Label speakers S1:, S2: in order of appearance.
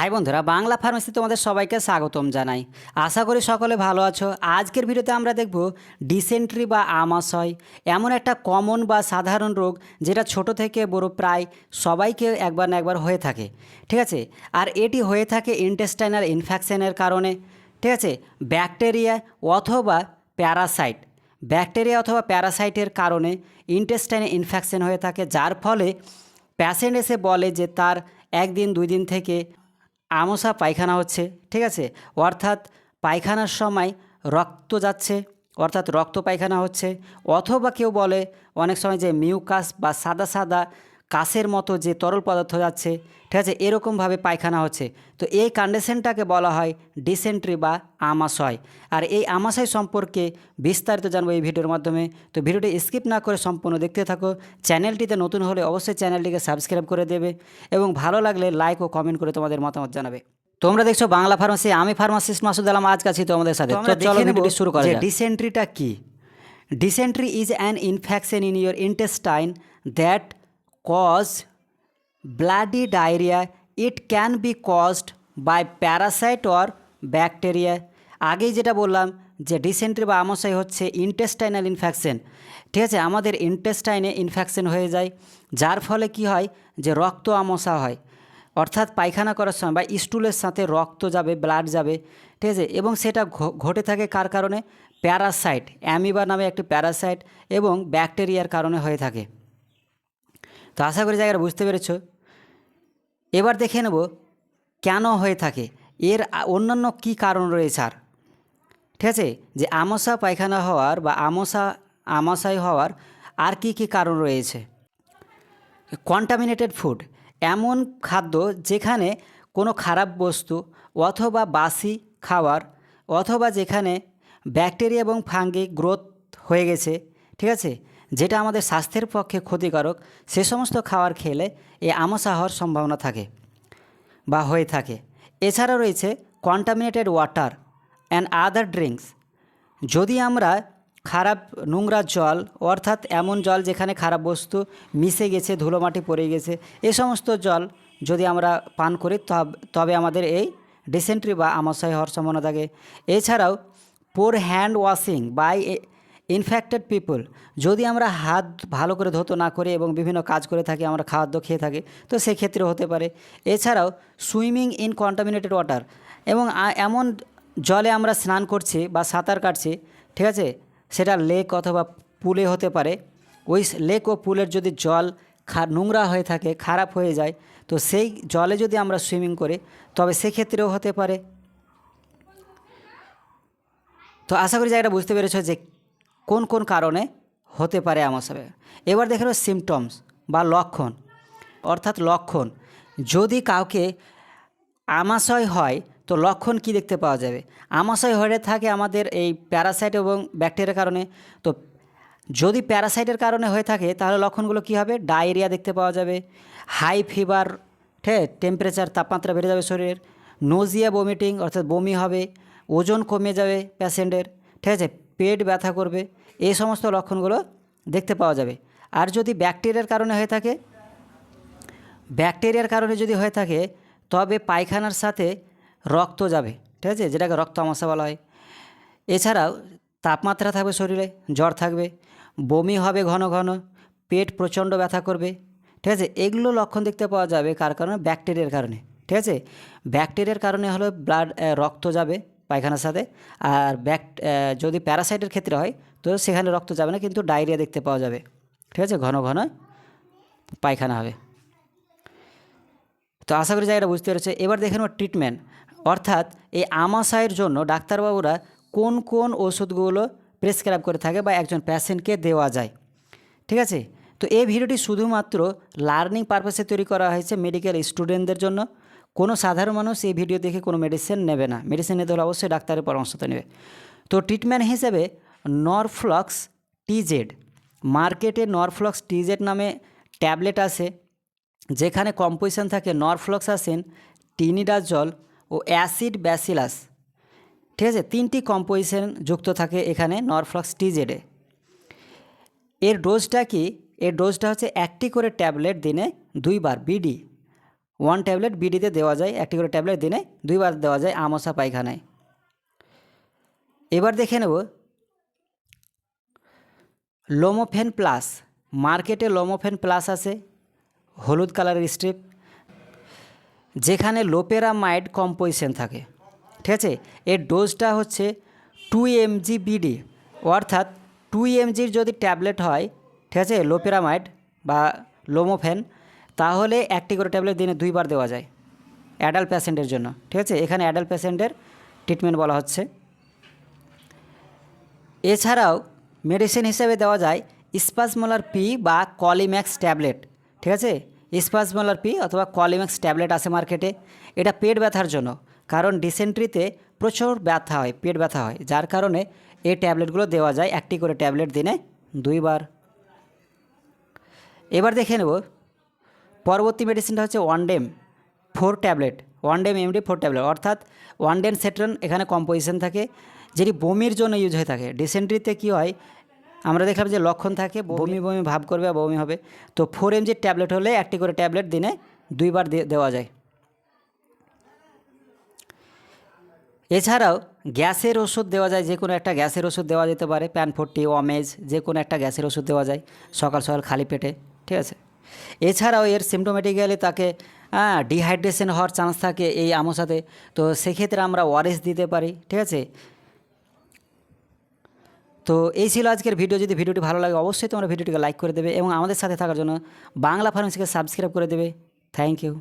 S1: High বন্ধুরা, Bangla pharmacy তোমাদের সবাইকে স্বাগতম জানাই। আশা করি সকলে ভালো আছো। আজকের ভিডিওতে আমরা দেখব ডিসেন্ট্রি বা আমাশয়, এমন একটা কমন বা সাধারণ রোগ যেটা ছোট থেকে বড় প্রায় সবাইকে একবার না একবার হয়ে থাকে, ঠিক আছে? আর এটি হয়ে থাকে ইন্টেস্টাইনাল ইনফেকশনের কারণে, ঠিক আছে? ব্যাকটেরিয়া অথবা প্যারাসাইট, ব্যাকটেরিয়া অথবা প্যারাসাইটের কারণে ইন্টেস্টাইনে ইনফেকশন হয়ে থাকে, যার ফলে প্যাশেন্ট এসে বলে যে তার একদিন, দুই দিন থেকে আমসা পায়খানা হচ্ছে, ঠিক আছে? অর্থাৎ পায়খানার সময় রক্ত যাচ্ছে, অর্থাৎ রক্ত পায়খানা হচ্ছে, অথবা কেউ বলে অনেক সময় যে মিউকাস বা সাদা সাদা কাশের মতো যে তরল পদার্থ যাচ্ছে ঠিক আছে এরকমভাবে পায়খানা হচ্ছে। তো এই কন্ডিশনটাকে বলা হয় ডিসেন্ট্রি বা আমাশয়। আর এই আমাশয় সম্পর্কে বিস্তারিত জানব এই ভিডিওর মাধ্যমে। তো ভিডিওটি স্কিপ না করে সম্পূর্ণ দেখতে থাকো। চ্যানেলটিতে নতুন হলে অবশ্যই চ্যানেলটিকে সাবস্ক্রাইব করে দেবে এবং ভালো লাগলে লাইক ও কমেন্ট করে তোমাদের মতামত জানাবে। তোমরা দেখছ বাংলা ফার্মাসি আমি ফার্মাসিস্ট মাসুদ আলম আজ কাছি তোমাদের সাথে। তো চলো ভিডিওটি শুরু করা যাক। ডিসেন্ট্রিটা কি? Dysentery is an infection in your intestine that cause bloody diarrhea, it can be caused by parasite or bacteria. আগেই যেটা বললাম যে ডিসেন্ট্রি বা আমশাই হচ্ছে ইন্টেস্টাইনাল ইনফেকশন ঠিক আছে, আমাদের ইন্টেস্টাইনে ইনফেকশন হয়ে যায়, যার ফলে কি হয় যে রক্ত আমশা হয়। অর্থাৎ পায়খানা করার সময় বা স্টুলের সাথে রক্ত যাবে ব্লাড যাবে, ঠিক আছে, এবং সেটা ঘটে থাকে কার কারণে? প্যারাসাইট অ্যামিবা নামে একটি প্যারাসাইট এবং ব্যাকটেরিয়ার কারণে হয়ে থাকে। তো আশা করি জায়গাটা বুঝতে পেরেছ। এবার দেখে নেব কেন হয়ে থাকে। এর অন্যান্য কি কারণ রয়েছে আর? ঠিক আছে? যে আমসা পায়খানা হওয়ার বা আমসা আমাশাই হওয়ার আর কি কি কারণ রয়েছে? কন্টামিনেটেড ফুড এমন খাদ্য যেখানে কোনো খারাপ বস্তু অথবা বাসি খাবার অথবা যেখানে ব্যাকটেরিয়া এবং ফাঙ্গি গ্রোথ হয়ে গেছে। ঠিক আছে? যেটা আমাদের স্বাস্থ্যের পক্ষে ক্ষতিকারক, সে সমস্ত খাবার খেলে এ আমসা হওয়ার সম্ভাবনা থাকে বা হয়ে থাকে। এছাড়া রয়েছে contaminated water and other drinks যদি আমরা খারাপ নোংরা জল, অর্থাৎ এমন জল যেখানে খারাপ বস্তু মিশে গেছে ধুলোমাটি পড়ে গেছে, এ সমস্ত জল যদি আমরা পান করি, তব- আমাদের এই ডিসেন্ট্রি বা আমাশয় হওয়ার সম্ভাবনা থাকে। এছাড়াও poor hand washing by infected people যদি আমরা হাত ভালো করে ধুতো না করে এবং বিভিন্ন কাজ করে থাকি, আমরা খাদ্য খেয়ে থাকি, তো সেক্ষেত্রে হতে পারে। এছাড়াও সুইমিং ইন কন্টামিনেটেড ওয়াটার এবং এমন জলে আমরা স্নান করছি বা সাঁতার কাটছি, ঠিক আছে? সেটা লেক অথবা পুলে হতে পারে। ওই লেক ও পুলের যদি জল নোংরা হয়ে থাকে, খারাপ হয়ে যায়, তো সেই জলে যদি আমরা সুইমিং করি, তবে সেক্ষেত্রেও হতে পারে। তো আশা করি জায়গাটা বুঝতে পেরেছ যে কোন কোন কারণে হতে পারে আমাশয় এবার দেখে নেব সিমটমস বা লক্ষণ। অর্থাৎ লক্ষণ। যদি কাউকে আমাশয় হয়, তো লক্ষণ কি দেখতে পাওয়া যাবে? আমাশয় হয়ে থাকে আমাদের এই প্যারাসাইট এবং ব্যাকটেরিয়ার কারণে। তো যদি প্যারাসাইটের কারণে হয়ে থাকে, তাহলে লক্ষণগুলো কী হবে? ডায়রিয়া দেখতে পাওয়া যাবে। হাই ফিভার ঠিক টেম্পারেচার তাপমাত্রা বেড়ে যাবে শরীরের। নোজিয়া বমিটিং অর্থাৎ বমি হবে। ওজন কমে যাবে প্যাশেন্টের ঠিক আছে? পেট ব্যথা করবে, এই সমস্ত লক্ষণগুলো দেখতে পাওয়া যাবে। আর যদি ব্যাকটেরিয়ার কারণে হয়ে থাকে, ব্যাকটেরিয়ার কারণে যদি হয়ে থাকে, তবে পায়খানার সাথে রক্ত যাবে, ঠিক আছে? যেটাকে রক্ত আমসা বলা হয়। এছাড়াও তাপমাত্রা থাকবে শরীরে, জ্বর থাকবে, বমি হবে ঘন ঘন, পেট প্রচণ্ড ব্যথা করবে, ঠিক আছে? এগুলো লক্ষণ দেখতে পাওয়া যাবে কার কারণে? ব্যাকটেরিয়ার কারণে, ঠিক আছে? ব্যাকটেরিয়ার কারণে হলো ব্লাড রক্ত যাবে পায়খানার সাথে। আর ব্যাক যদি প্যারাসাইটের ক্ষেত্রে হয়, তো সেখানে রক্ত যাবে না, কিন্তু ডায়রিয়া দেখতে পাওয়া যাবে। ঠিক আছে? ঘন ঘন পায়খানা হবে। তো আশা করি জায়গাটা বুঝতে পেরেছে। এবার দেখে নেব ট্রিটমেন্ট অর্থাৎ এই আমাশয়ের জন্য ডাক্তারবাবুরা কোন কোন ওষুধগুলো প্রেসক্রাইব করে থাকে বা একজন প্যাশেন্টকে দেওয়া যায়। ঠিক আছে? তো এই ভিডিওটি শুধুমাত্র লার্নিং পারপাসে তৈরি করা হয়েছে মেডিকেল স্টুডেন্টদের জন্য। কোনো সাধারণ মানুষ এই ভিডিও দেখে কোনো মেডিসিন নেবে না। মেডিসিন নিতে হলে অবশ্যই ডাক্তারের পরামর্শটা নেবে। তো ট্রিটমেন্ট হিসেবে নরফ্লক্স টিজেড মার্কেটে নরফ্লক্স টিজেড নামে ট্যাবলেট আছে, যেখানে কম্পোজিশন থাকে নরফ্লক্সাসিন টিনিডাজল ও অ্যাসিড ব্যাসিলাস ঠিক আছে? তিনটি কম্পোজিশন যুক্ত থাকে এখানে নরফ্লক্স টিজেডে এর ডোজটা কি? এর ডোজটা হচ্ছে একটি করে ট্যাবলেট দিনে দুইবার বিডি ওয়ান ট্যাবলেট বিডিতে দেওয়া যায়, একটি করে ট্যাবলেট দিনে দুইবার দেওয়া যায় আমসা পায়খানায়। এবার দেখে নেব লোমোফেন প্লাস মার্কেটে লোমোফেন প্লাস আছে, হলুদ কালারের স্ট্রিপ যেখানে লোপেরামাইড কম্পোজিশন থাকে, ঠিক আছে? এর ডোজটা হচ্ছে টু এমজি বিডি অর্থাৎ টু এমজির যদি ট্যাবলেট হয়, ঠিক আছে লোপেরামাইড বা লোমোফেন তাহলে একটি করে ট্যাবলেট দিনে দুইবার দেওয়া যায় অ্যাডাল্ট পেশেন্টের জন্য, ঠিক আছে? এখানে অ্যাডাল্ট পেশেন্টের ট্রিটমেন্ট বলা হচ্ছে। এছাড়াও মেডিসিন হিসেবে দেওয়া যায় স্পাসমোলার পি বা কলিম্যাক্স ট্যাবলেট, ঠিক আছে? স্পাসমোলার পি অথবা কলিম্যাক্স ট্যাবলেট আছে মার্কেটে। এটা পেট ব্যথার জন্য, কারণ ডিসেন্ট্রিতে প্রচুর ব্যথা হয়, পেট ব্যথা হয়। যার কারণে এই ট্যাবলেটগুলো দেওয়া যায় একটি করে ট্যাবলেট দিনে দুইবার। এবার দেখে নেব পরবর্তী মেডিসিনটা হচ্ছে Ondem four tablet Ondem MD four tablet অর্থাৎ ওয়ানডেন সেট্রন এখানে কম্পোজিশন থাকে যেটি বমির জন্য ইউজ হয়ে থাকে। ডিসেন্ট্রিতে কী হয় আমরা দেখলাম যে লক্ষণ থাকে বমি। বমি ভাব করবে বা বমি হবে। তো ফোর এমজির ট্যাবলেট হলে একটি করে ট্যাবলেট দিনে দুইবার দেওয়া যায়। এছাড়াও গ্যাসের ওষুধ দেওয়া যায় যে কোনো একটা গ্যাসের ওষুধ দেওয়া যেতে পারে প্যান ফোর্টি ওমেজ যে কোনো একটা গ্যাসের ওষুধ দেওয়া যায় সকাল সকাল খালি পেটে ঠিক আছে? এছাড়াও এর সিমটোমেটিক গেলে তাকে হ্যাঁ ডিহাইড্রেশন হওয়ার চান্স থাকে এই আমসাতে তো সেক্ষেত্রে আমরা ওয়ারেস দিতে পারি, ঠিক আছে? তো এই ছিল আজকের ভিডিও যদি ভিডিওটি ভালো লাগে, অবশ্যই তোমরা ভিডিওটিকে লাইক করে দেবে এবং আমাদের সাথে থাকার জন্য বাংলা ফার্মেসিকে সাবস্ক্রাইব করে দেবে। Thank you